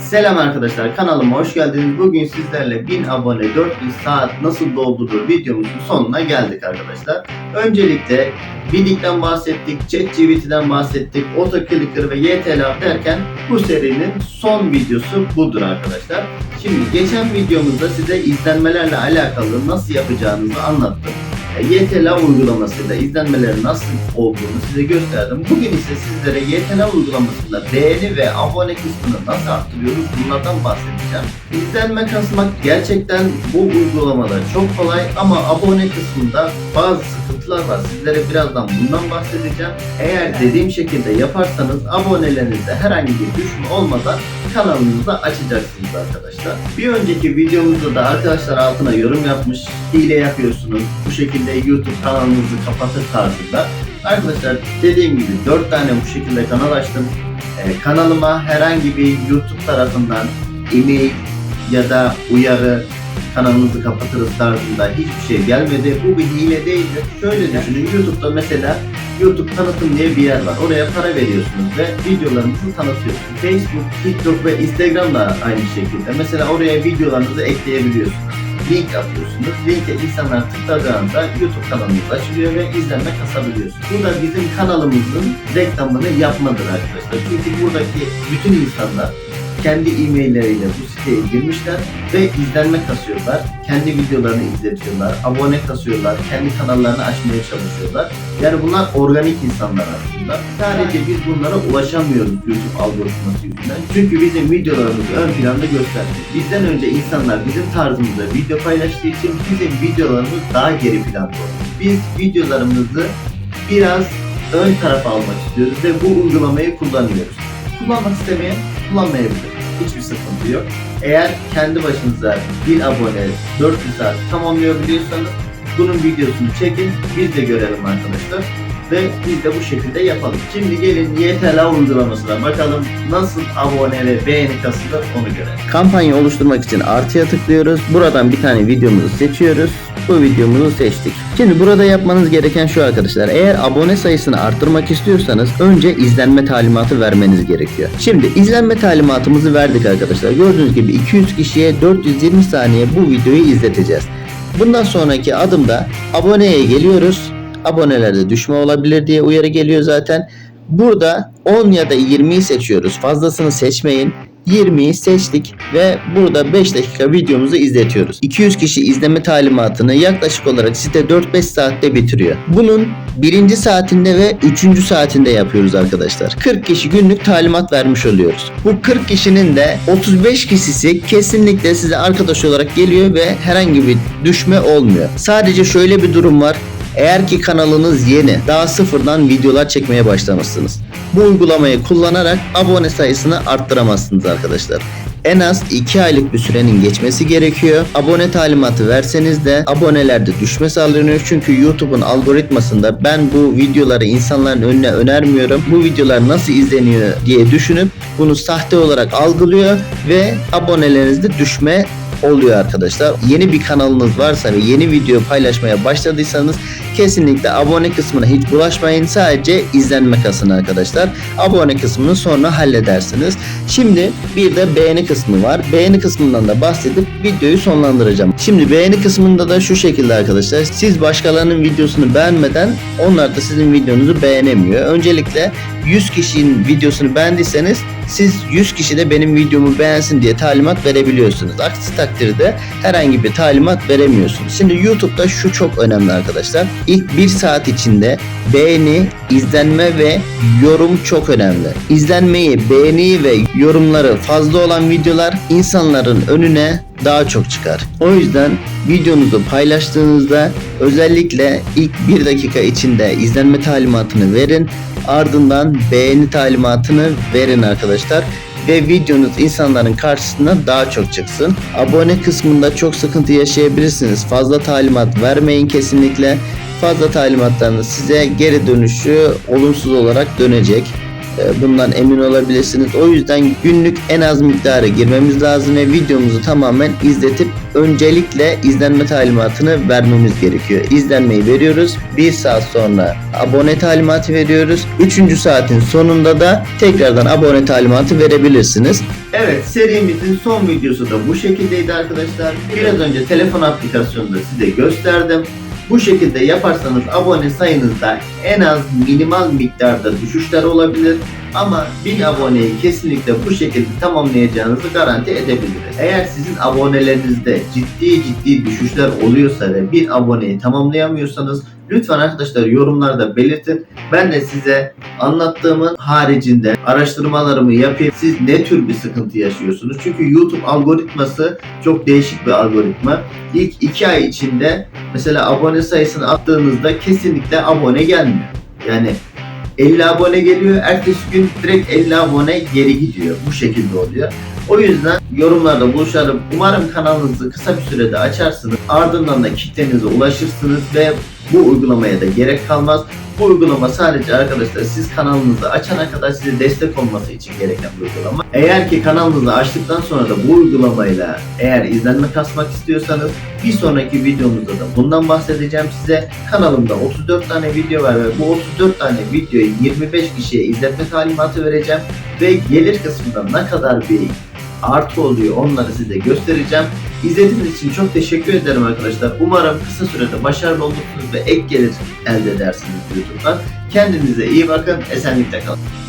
Selam arkadaşlar kanalıma hoş geldiniz. Bugün sizlerle 1000 abone 4000 saat nasıl doldurur videomuzun sonuna geldik arkadaşlar. Öncelikle Bidik'ten bahsettik, ChatGPT'den bahsettik, AutoClicker ve YTL derken bu serinin son videosu budur arkadaşlar. Şimdi geçen videomuzda size izlenmelerle alakalı nasıl yapacağınızı anlattım. YTL uygulamasıyla izlenmelerin nasıl olduğunu size gösterdim. Bugün ise sizlere YTL uygulamasında beğeni ve abone kısmını nasıl arttırıyoruz bunlardan bahsedeceğim. İzlenme kasmak gerçekten bu uygulamada çok kolay ama abone kısmında bazı sıkıntılar var. Sizlere birazdan bundan bahsedeceğim. Eğer dediğim şekilde yaparsanız abonelerinizde herhangi bir düşme olmadan kanalınızı açacaksınız arkadaşlar. Bir önceki videomuzda da arkadaşlar altına yorum yapmış, hile yapıyorsunuz. Bu şekilde YouTube kanalınızı kapatır tarzında. Arkadaşlar dediğim gibi 4 tane bu şekilde kanal açtım. Ee, kanalıma herhangi bir YouTube tarafından e-mail ya da uyarı kanalınızı kapatırız tarzında hiçbir şey gelmedi. Bu bir hile değildir. Şöyle düşünün YouTube'da mesela YouTube tanıtım diye bir yer var. Oraya para veriyorsunuz ve videolarınızı tanıtıyorsunuz. Facebook, TikTok ve Instagram da aynı şekilde. Mesela oraya videolarınızı ekleyebiliyorsunuz. Link atıyorsunuz. Linke insanlar tıkladığında YouTube kanalınız açılıyor ve izlenme kasabiliyorsunuz. Bu da bizim kanalımızın reklamını yapmadır arkadaşlar. Çünkü buradaki bütün insanlar kendi e-mailleriyle bu siteye girmişler ve izlenme kasıyorlar. Kendi videolarını izletiyorlar, abone kasıyorlar, kendi kanallarını açmaya çalışıyorlar. Yani bunlar organik insanlar aslında. Sadece biz bunlara ulaşamıyoruz YouTube algoritması yüzünden. Çünkü bizim videolarımız ön planda göstermiyor. Bizden önce insanlar bizim tarzımızda video paylaştığı için bizim videolarımız daha geri planda oluyor. Biz videolarımızı biraz ön tarafa almak istiyoruz ve bu uygulamayı kullanıyoruz. Kullanmak istemeyen kullanmayabilir. Hiçbir sıkıntı yok. Eğer kendi başınıza bir abone 400 saat tamamlayabiliyorsanız bunun videosunu çekin. Biz de görelim arkadaşlar. Ve biz de bu şekilde yapalım. Şimdi gelin YTL uygulamasına bakalım nasıl abone ve beğeni kasılır onu görelim. Kampanya oluşturmak için artıya tıklıyoruz. Buradan bir tane videomuzu seçiyoruz. Bu videomuzu seçtik. Şimdi burada yapmanız gereken şu arkadaşlar. Eğer abone sayısını arttırmak istiyorsanız önce izlenme talimatı vermeniz gerekiyor. Şimdi izlenme talimatımızı verdik arkadaşlar. Gördüğünüz gibi 200 kişiye 420 saniye bu videoyu izleteceğiz. Bundan sonraki adımda aboneye geliyoruz. Abonelerde düşme olabilir diye uyarı geliyor zaten. Burada 10 ya da 20'yi seçiyoruz. Fazlasını seçmeyin. 20'yi seçtik ve burada 5 dakika videomuzu izletiyoruz. 200 kişi izleme talimatını yaklaşık olarak site 4-5 saatte bitiriyor. Bunun birinci saatinde ve üçüncü saatinde yapıyoruz arkadaşlar. 40 kişi günlük talimat vermiş oluyoruz. Bu 40 kişinin de 35 kişisi kesinlikle size arkadaş olarak geliyor ve herhangi bir düşme olmuyor. Sadece şöyle bir durum var. Eğer ki kanalınız yeni, daha sıfırdan videolar çekmeye başlamışsınız. Bu uygulamayı kullanarak abone sayısını arttıramazsınız arkadaşlar. En az 2 aylık bir sürenin geçmesi gerekiyor. Abone talimatı verseniz de abonelerde düşme sağlanıyor. Çünkü YouTube'un algoritmasında ben bu videoları insanların önüne önermiyorum. Bu videolar nasıl izleniyor diye düşünüp bunu sahte olarak algılıyor ve abonelerinizde düşme oluyor arkadaşlar. Yeni bir kanalınız varsa ve yeni video paylaşmaya başladıysanız kesinlikle abone kısmına hiç bulaşmayın. Sadece izlenme kasın arkadaşlar. Abone kısmını sonra halledersiniz. Şimdi bir de beğeni kısmı var. Beğeni kısmından da bahsedip videoyu sonlandıracağım. Şimdi beğeni kısmında da şu şekilde arkadaşlar. Siz başkalarının videosunu beğenmeden onlar da sizin videonuzu beğenemiyor. Öncelikle 100 kişinin videosunu beğendiyseniz siz 100 kişi de benim videomu beğensin diye talimat verebiliyorsunuz. Aksi takdirde herhangi bir talimat veremiyorsunuz. Şimdi YouTube'da şu çok önemli arkadaşlar. İlk bir saat içinde beğeni, izlenme ve yorum çok önemli. İzlenmeyi, beğeniyi ve yorumları fazla olan videolar insanların önüne daha çok çıkar. O yüzden videonuzu paylaştığınızda özellikle ilk bir dakika içinde izlenme talimatını verin. Ardından beğeni talimatını verin arkadaşlar ve videonuz insanların karşısına daha çok çıksın. Abone kısmında çok sıkıntı yaşayabilirsiniz. Fazla talimat vermeyin kesinlikle. Fazla talimatlarınız size geri dönüşü olumsuz olarak dönecek. E, bundan emin olabilirsiniz. O yüzden günlük en az miktarı girmemiz lazım ve videomuzu tamamen izletip öncelikle izlenme talimatını vermemiz gerekiyor. İzlenmeyi veriyoruz. Bir saat sonra abone talimatı veriyoruz. Üçüncü saatin sonunda da tekrardan abone talimatı verebilirsiniz. Evet serimizin son videosu da bu şekildeydi arkadaşlar. Biraz önce telefon aplikasyonunda size gösterdim. Bu şekilde yaparsanız abone sayınızda en az minimal miktarda düşüşler olabilir. Ama 1000 aboneyi kesinlikle bu şekilde tamamlayacağınızı garanti edebiliriz. Eğer sizin abonelerinizde ciddi ciddi düşüşler oluyorsa ve 1000 aboneyi tamamlayamıyorsanız lütfen arkadaşlar yorumlarda belirtin. Ben de size anlattığımın haricinde araştırmalarımı yapayım. Siz ne tür bir sıkıntı yaşıyorsunuz? Çünkü YouTube algoritması çok değişik bir algoritma. İlk 2 ay içinde mesela abone sayısını attığınızda kesinlikle abone gelmiyor. Yani 50 abone geliyor, ertesi gün direkt 50 abone geri gidiyor. Bu şekilde oluyor. O yüzden yorumlarda buluşalım. Umarım kanalınızı kısa bir sürede açarsınız. Ardından da kitlenize ulaşırsınız ve bu uygulamaya da gerek kalmaz. Bu uygulama sadece arkadaşlar siz kanalınızı açana kadar size destek olması için gereken bir uygulama. Eğer ki kanalınızı açtıktan sonra da bu uygulamayla eğer izlenme kasmak istiyorsanız bir sonraki videomuzda da bundan bahsedeceğim size. Kanalımda 34 tane video var ve bu 34 tane videoyu 25 kişiye izletme talimatı vereceğim ve gelir kısmında ne kadar bir artı oluyor onları size göstereceğim. İzlediğiniz için çok teşekkür ederim arkadaşlar. Umarım kısa sürede başarılı olursunuz ve ek gelir elde edersiniz YouTube'dan. Kendinize iyi bakın, esenlikle kalın.